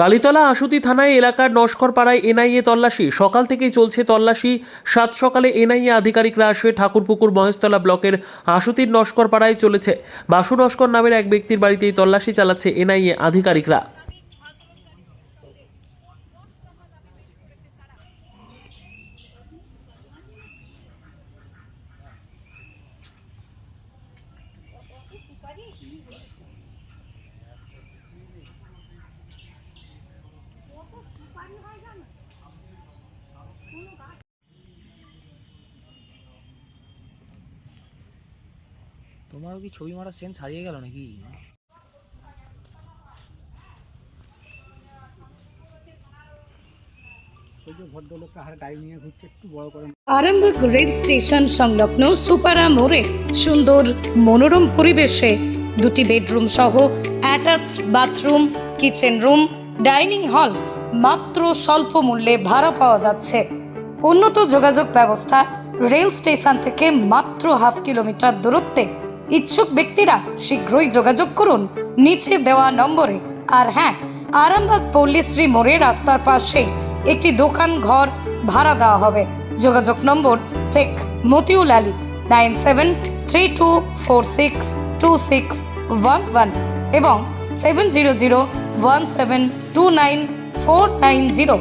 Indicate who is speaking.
Speaker 1: কালীতলা আশুতি থানায় এলাকার নস্করপাড়ায় এনআইএ তল্লাশি। সকাল থেকেই চলছে তল্লাশি। সাত সকালে এনআইএ আধিকারিকরা আসে ঠাকুরপুকুর মহেশতলা ব্লকের আশুতির নস্করপাড়ায় চলেছে। বাসু নস্কর নামের এক ব্যক্তির বাড়িতেই তল্লাশি চালাচ্ছে এনআইএ আধিকারিকরা।
Speaker 2: তোমারও কি ছবি মারার সেন্স হারিয়ে গেল নাকি?
Speaker 3: আরামবাগ রেল স্টেশন সংলগ্ন সুপারা মোড়ে সুন্দর মনোরম পরিবেশে দুটি বেডরুম সহ attach bathroom kitchen room dining hall মাত্র স্বল্প মূল্যে ভাড়া পাওয়া যাচ্ছে। উন্নত যোগাযোগ ব্যবস্থা রেল স্টেশন থেকে মাত্র হাফ কিলোমিটার দূরত্বে। ইচ্ছুক ব্যক্তিরা শীঘ্রই যোগাযোগ করুন নিচে দেওয়া নম্বরে। আর হ্যাঁ আরামবাগ পল্লীশ্রী মোড়ে রাস্তার পাশে একটি দোকান ঘর ভাড়া দেওয়া হবে। যোগাযোগ number Sheikh Matiul Ali, nine seven three two four six two six one one এবং seven zero zero one seven two nine four nine zero.